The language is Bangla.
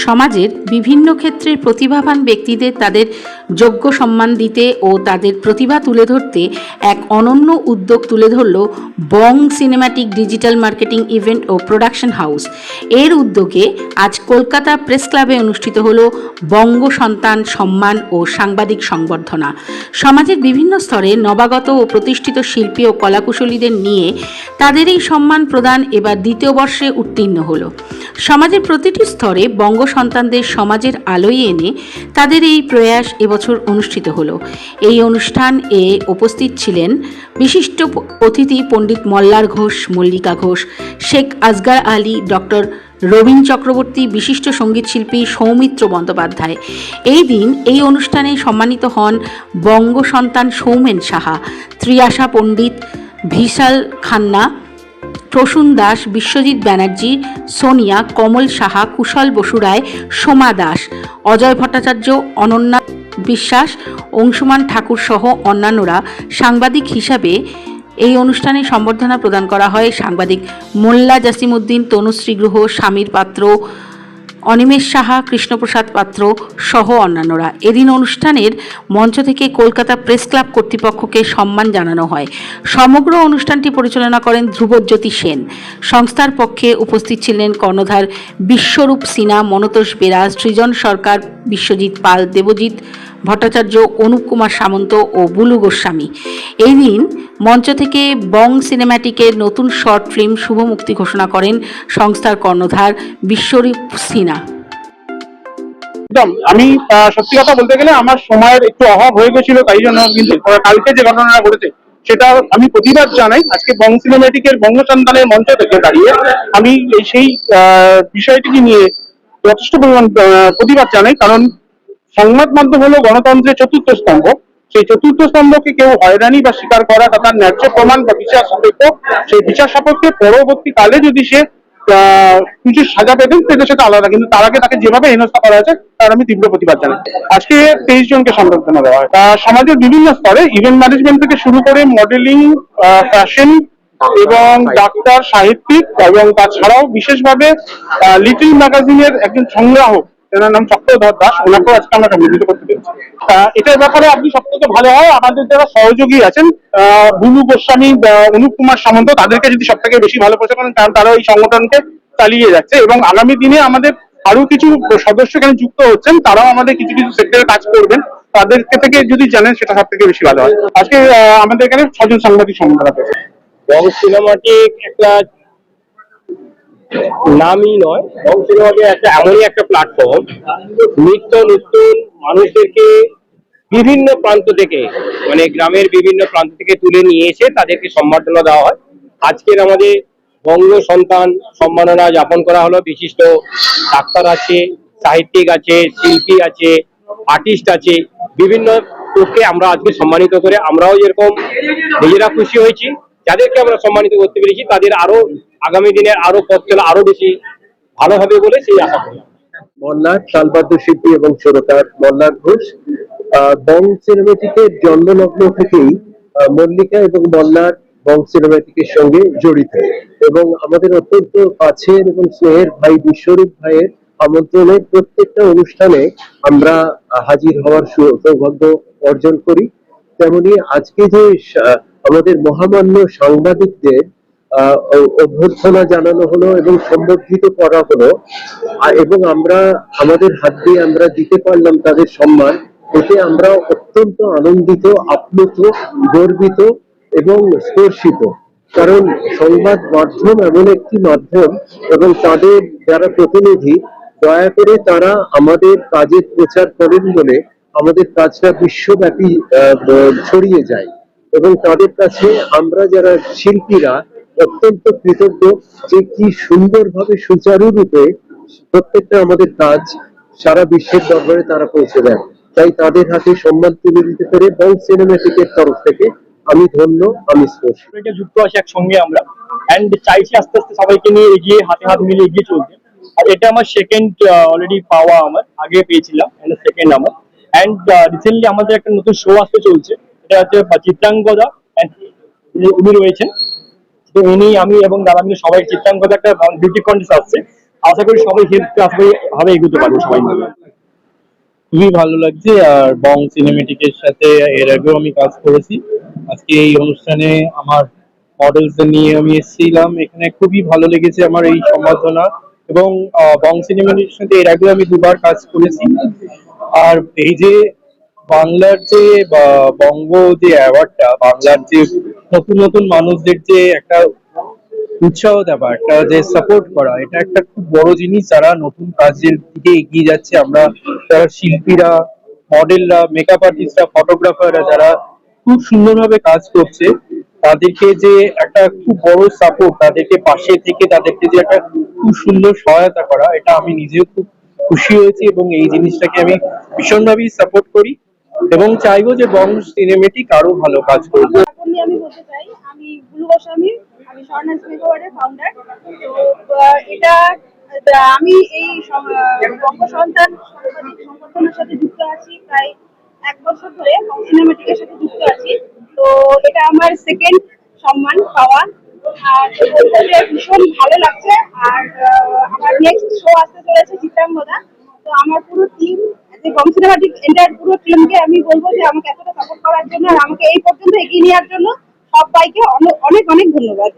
সমাজের বিভিন্ন ক্ষেত্রের প্রতিভাবান ব্যক্তিদের তাদের যোগ্য সম্মান দিতে ও তাদের প্রতিভা তুলে ধরতে এক অনন্য উদ্যোগ তুলে ধরল Bong cinematic digital marketing event ও প্রোডাকশন হাউস। এর উদ্যোগে আজ কলকাতা প্রেস ক্লাবে অনুষ্ঠিত হল বঙ্গ সন্তান সম্মান ও সাংবাদিক সংবর্ধনা। সমাজের বিভিন্ন স্তরে নবাগত ও প্রতিষ্ঠিত শিল্পী ও কলাকুশলীদের নিয়ে তাদের এই সম্মান প্রদান এবার দ্বিতীয় বর্ষে উত্তীর্ণ হলো। সমাজের প্রতিটি স্তরে বঙ্গ সন্তানদের সমাজের আলোয় এনে তাদের এই প্রয়াস এবছর অনুষ্ঠিত হলো। এই অনুষ্ঠান এ উপস্থিত ছিলেন বিশিষ্ট অতিথি পণ্ডিত মল্লার ঘোষ, মল্লিকা ঘোষ, শেখ আজগার আলী, ডক্টর রবীন চক্রবর্তী, বিশিষ্ট সঙ্গীতশিল্পী সৌমিত্র বন্দ্যোপাধ্যায়। এই দিন এই অনুষ্ঠানে সম্মানিত হন বঙ্গ সন্তান সৌমেন সাহা, ত্রিয়াশা পণ্ডিত ভিশাল খান্না, প্রসূন দাস, বিশ্বজিৎ ব্যানার্জি, সোনিয়া, কমল সাহা, কুশল বসুরায় সোমা দাস, অজয় ভট্টাচার্য, অনন্যা বিশ্বাস, অংশুমান ঠাকুর সহ অন্যান্যরা সাংবাদিক হিসাবে এই অনুষ্ঠানে সম্বর্ধনা প্রদান করা হয়। সাংবাদিক মোল্লা জাসিমউদ্দিন, তনুশ্রী গ্রহ, স্বামীর পাত্র, অনিমেষ সাহা, কৃষ্ণপ্রসাদ পাত্র সহ অন্যান্যরা। এদিন অনুষ্ঠানের মঞ্চ থেকে কলকাতা প্রেস ক্লাব কর্তৃপক্ষকে সম্মান জানানো হয়। সমগ্র অনুষ্ঠানটি পরিচালনা করেন ধ্রুবজ্যোতি সেন। সংস্থার পক্ষে উপস্থিত ছিলেন কর্ণধার বিশ্বরূপ সিনহা, মনতোষ বেরা সৃজন সরকার বিশ্বজিৎ পাল, দেবজিৎ ভট্টাচার্য, অনুপ কুমার সামন্ত ও বুলু গোস্বামী। এই দিন মঞ্চ থেকে বং সিনেম্যাটিকের নতুন শর্ট ফিল্ম শুভ মুক্তি ঘোষণা করেন সংস্থার কর্ণধার বিশ্বরূপ সিনহা। একদম, আমি সত্যি কথা বলতে গেলে আমার সময়ের একটু অভাব হয়ে গেছিল, তাই জন্য কিন্তু কালকে যে ঘটনাটা ঘটেছে, সেটা আমি প্রতিবাদ জানাই। আজকে বং সিনেমেটিকের বঙ্গ সন্তানের মঞ্চ থেকে দাঁড়িয়ে আমি সেই বিষয়টিকে নিয়ে যথেষ্ট পরিমাণ প্রতিবাদ জানাই, কারণ সংবাদ মাধ্যম হলো গণতন্ত্রের চতুর্থ স্তম্ভ। সেই চতুর্থ স্তম্ভকে কেউ হয়রানি বা স্বীকার করা তার ন্যায্য প্রমাণ বা বিচার সাপেক্ষ, সেই বিচার সাপেক্ষে পরবর্তীকালে যদি সে কিছু সাজা পেতেন সেটা সেটা আলাদা। কিন্তু তার আগে তাকে যেভাবে হেনস্থা করা হয়েছে, তার আমি তীব্র প্রতিবাদ জানাই। আজকে তেইশ জনকে সংবর্ধনা দেওয়া হয়। সমাজের বিভিন্ন স্তরে ইভেন্ট ম্যানেজমেন্ট থেকে শুরু করে মডেলিং ফ্যাশন এবং ডাক্তার সাহিত্যিক এবং তাছাড়াও বিশেষভাবে লিটিল ম্যাগাজিনের একজন সংগ্রাহক এনার নাম চক্রধর দাস ওনাকেও আজকে আমরা সম্মিলিত করতে পেরেছি। এটার ব্যাপারে আপনি সব থেকে ভালো হয় আমাদের যারা সহযোগী আছেন আহ, বুলু গোস্বামী অনুপ কুমার সামন্ত তাদেরকে যদি সব থেকে বেশি ভালো পয়সা করেন কারণ তারা এই সংগঠনকে চালিয়ে যাচ্ছে এবং আগামী দিনে আমাদের আরও কিছু সদস্য এখানে যুক্ত হচ্ছেন তারাও আমাদের কিছু কিছু সেক্টরে কাজ করবেন। তাদেরকে থেকে যদি জানেন সেটা সব থেকে বেশি ভালো হয়। আজকে আহ, আমাদের এখানে ছজন সাংবাদিক সম্মেলন পেয়েছে বং সিনেমাটি একটা নামই নয় বং সিনেমাটিক একটা এমনই একটা প্ল্যাটফর্ম নিত্য নতুন মানুষদেরকে বিভিন্ন প্রান্ত থেকে মানে গ্রামের বিভিন্ন প্রান্ত থেকে তুলে নিয়ে এসে তাদেরকে সম্বর্ধনা দেওয়া হয়। আজকের আমাদের বঙ্গ সন্তান সম্মাননা যাপন করা হলো। বিশিষ্ট ডাক্তার আছে, সাহিত্যিক আছে, শিল্পী আছে আর্টিস্ট আছে, বিভিন্ন লোককে আমরা আজকে সম্মানিত করে আমরাও যেরকম নিজেরা খুশি হয়েছি। যাদেরকে আমরা সম্মানিত করতে পেরেছি, তাদের আরও আগামী দিনে আরও পথ চলা আরও বেশি ভালো হবে বলে সেই আশা করি। মল্লার তালবাদ্য শিল্পী এবং সুরকার মল্লার ঘোষ বং সিনেমেটিকের জন্মলগ্ন থেকেই মল্লিকা এবং মল্লার বং সঙ্গে জড়িত। এবং আমাদের অত্যন্ত কাছের এবং স্নেহের ভাই বিশ্বরূপ ভাইয়ের আমন্ত্রণে প্রত্যেকটা অনুষ্ঠানে আমরা হাজির হওয়ার সৌভাগ্য অর্জন করি। তেমনি আজকে যে আমাদের মহামান্য সাংবাদিকদের অভ্যর্থনা জানানো হলো এবং সম্বর্ধিত করা হলো। এবং আমরা, আমাদের হাত দিয়ে আমরা দিতে পারলাম তাদের সম্মান। এতে আমরা অত্যন্ত আনন্দিত, আপ্লুত, গর্বিত এবং স্পর্শিত। কারণ সংবাদ মাধ্যম এমন একটি মাধ্যম এবং তাদের যারা প্রতিনিধি, দয়া করে তারা আমাদের কাজের প্রচার করেন বলে আমাদের কাজটা বিশ্বব্যাপী ছড়িয়ে যায়। এবং তাদের কাছে আমরা যারা শিল্পীরা অত্যন্ত কৃতজ্ঞ যে কি সুন্দরভাবে সুচারুরূপে প্রত্যেকটা আমাদের কাজ সারা বিশ্বের দরবারে তারা পৌঁছে দেয়। তাই তাদের হাতে সম্মান তুলে দিতে পেরে বং সিনেমেটিকের তরফ থেকে আমি ধন্য, আমি এটা যুক্ত আছি একসঙ্গে আমরা। অ্যান্ড চাইছি আস্তে আস্তে সবাইকে নিয়ে এগিয়ে, হাতে হাত মিলিয়ে এগিয়ে চলতে। আর এটা আমার সেকেন্ড অলরেডি পাওয়া আমার, আগে পেয়েছিলাম সেকেন্ড আমার। অ্যান্ড রিসেন্টলি আমাদের একটা নতুন শো আসতে চলছে। হচ্ছে চিত্রাঙ্গদা উনি রয়েছেন। তো ইনি আমি এবং দাদা মিলে সবাই চিত্রাঙ্গদা একটা বিউটি কন্টেস্ট আসছে। আশা করি সবাই হেল্প আশা করি এগোতে পারব সবাই খুবই ভালো লাগছে আর বং সিনেমেটিকের সাথে এর আগেও আমি কাজ করেছি। আজকে এই অনুষ্ঠানে আমার মডেলস নিয়ে আমি এসেছিলাম। এখানে খুবই ভালো লেগেছে আমার এই সম্বর্ধনা এবং বং সিনেমেটিকের সাথে এর আগেও আমি দুবার কাজ করেছি। আর এই যে বাংলার যে বঙ্গ যে অ্যাওয়ার্ডটা, বাংলার যে নতুন নতুন মানুষদের যে একটা উৎসাহ দেওয়া, একটা যে সাপোর্ট করা, এটা একটা খুব বড় জিনিস যারা নতুন কাজের দিকে এগিয়ে যাচ্ছে। আমরা যারা শিল্পীরা, মডেলরা মেকআপ আর্টিস্টরা ফটোগ্রাফাররা যারা খুব সুন্দরভাবে কাজ করছে, তাদেরকে যে একটা খুব বড় সাপোর্ট তাদেরকে পাশে থেকে তাদেরকে যে একটা খুব সুন্দর সহায়তা করা, এটা আমি নিজেও খুব খুশি হয়েছি এবং এই জিনিসটাকে আমি ভীষণভাবেই সাপোর্ট করি। এবং চাইব যে বং সিনেমেটিক আরও ভালো কাজ করবে আমি বলতে চাই, আমি বুলু গোস্বামী, আমি স্বর্ণাস মেকওভারের ফাউন্ডার তো এটা আমি এই বঙ্গ সন্তান সাংবাদিক সংগঠনের সাথে যুক্ত আছি, প্রায় এক বছর ধরে সিনেমেটিকের সাথে যুক্ত আছি। তো, এটা আমার সেকেন্ড সম্মান পাওয়া। আর ভীষণ ভালো লাগছে, আর আমার নেক্সট শো আসতে চলেছে চিত্রাঙ্গদা। তো, আমার পুরো টিম যে বং সিনেমাটিক পুরো টিমকে আমি বলব যে আমাকে এতটা সাপোর্ট করার জন্য আর আমাকে এই পর্যন্ত এগিয়ে নেওয়ার জন্য সবাইকে অনেক অনেক ধন্যবাদ।